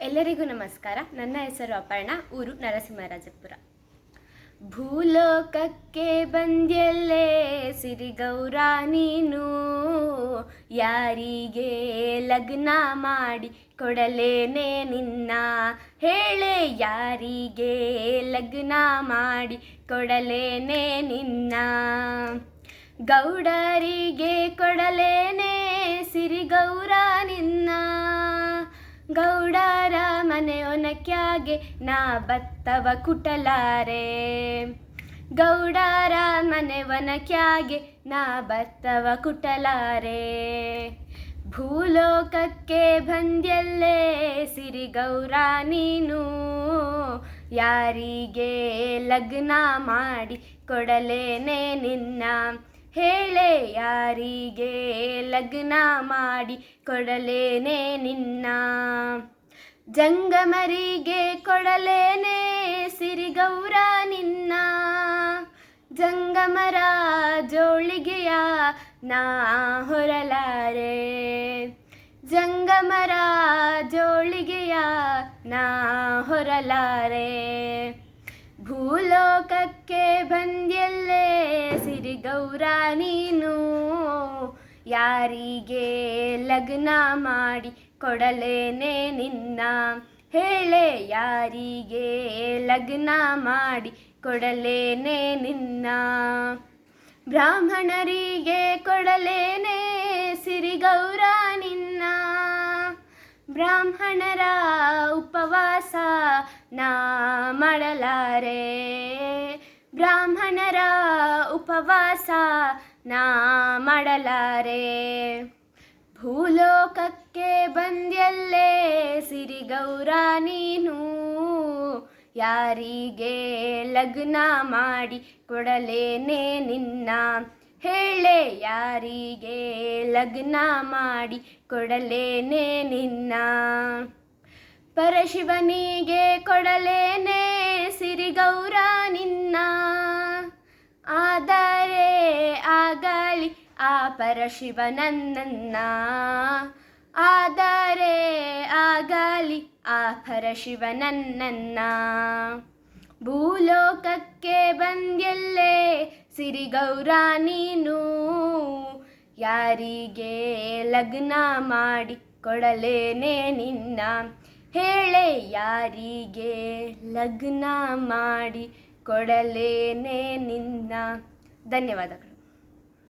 ಎಲ್ಲರಿಗೂ ನಮಸ್ಕಾರ. ನನ್ನ ಹೆಸರು ಅಪರ್ಣ, ಊರು ನರಸಿಂಹರಾಜಪುರ. ಭೂಲೋಕಕ್ಕೆ ಬಂದ್ಯಲ್ಲೇ ಸಿರಿಗೌರ ನೀನು. ಯಾರಿಗೆ ಲಗ್ನ ಮಾಡಿ ಕೊಡಲೇನೆ ನಿನ್ನ? ಹೇಳೆ, ಯಾರಿಗೆ ಲಗ್ನ ಮಾಡಿ ಕೊಡಲೇನೆ ನಿನ್ನ? ಗೌಡರಿಗೆ ಕೊಡಲೇನೆ ಸಿರಿಗೌರ ನಿನ್ನ? ಗೌಡರ ಮನೆ ಒನಕ್ಯಾಗೆ ನಾ ಬತ್ತವ ಕುಟಲಾರೆ. ಗೌಡರ ಮನೆ ಒನಕ್ಯಾಗೆ ನಾ ಬತ್ತವ ಕುಟಲಾರೆ. ಭೂಲೋಕಕ್ಕೆ ಬಂದ್ಯಲ್ಲೇ ಸಿರಿಗೌರ ನೀನು. ಯಾರಿಗೆ ಲಗ್ನ ಮಾಡಿ ಕೊಡಲೇನೆ ನಿನ್ನ. ಹೇಳೆ ಯಾರಿಗೆ ಲಗ್ನ ಮಾಡಿ ಕೊಡಲೇನೆ ನಿನ್ನ. ಜಂಗಮರಿಗೆ ಕೊಡಲೇನೆ ಸಿರಿಗೌರ ನಿನ್ನ. ಜಂಗಮರ ಜೋಳಿಗೆಯ ನಾ ಹೊರಲಾರೆ. ಜಂಗಮರ ಜೋಳಿಗೆಯ ನಾ ಹೊರಲಾರೆ. ಭೂಲೋಕಕ್ಕೆ ಬಂದ್ಯಲ್ಲೇ ಸಿರಿಗೌರ ನೀನು. ಯಾರಿಗೆ ಲಗ್ನ ಮಾಡಿ ಕೊಡಲೇನೆ ನಿನ್ನ. ಹೇಳೆ ಯಾರಿಗೆ ಲಗ್ನ ಮಾಡಿ ಕೊಡಲೇನೆ ನಿನ್ನ. ಬ್ರಾಹ್ಮಣರಿಗೆ ಕೊಡಲೇನೆ ಸಿರಿಗೌರ ನಿನ್ನ. ಬ್ರಾಹ್ಮಣರ ಉಪವಾಸ ನಾ ಮಾಡಲಾರೆ. ಬ್ರಾಹ್ಮಣರ ಉಪವಾಸ ನಾ ಮಾಡಲಾರೆ. ಭೂಲೋಕಕ್ಕೆ ಬಂದ್ಯಲ್ಲೇ ಸಿರಿಗೌರ ನೀನು. ಯಾರಿಗೆ ಲಗ್ನ ಮಾಡಿ ಕೊಡಲೇನೆ ನಿನ್ನ? ಹೇಳೆ, ಯಾರಿಗೆ ಲಗ್ನ ಮಾಡಿ ಕೊಡಲೇನೆ ನಿನ್ನ? ಪರಶಿವನಿಗೆ ಕೊಡಲೇನೆ ಸಿರಿಗೌರ ನಿನ್ನ? ಆದರೆ ಆಗಲಿ ಆ ಪರಶಿವನನ್ನ ಆದರೆ ಆಗಲಿ ಆ ಪರಶಿವನನ್ನ ಭೂಲೋಕಕ್ಕೆ ಬಂದ್ಯಲ್ಲೇ ಸಿರಿಗೌರ ನೀನು. ಯಾರಿಗೆ ಲಗ್ನ ಮಾಡಿ ಕೊಡಲೇನೆ ನಿನ್ನ. ಹೇಳೆ ಯಾರಿಗೆ ಲಗ್ನ ಮಾಡಿ ಕೊಡಲೇನೆ ನಿನ್ನ. ಧನ್ಯವಾದಗಳು.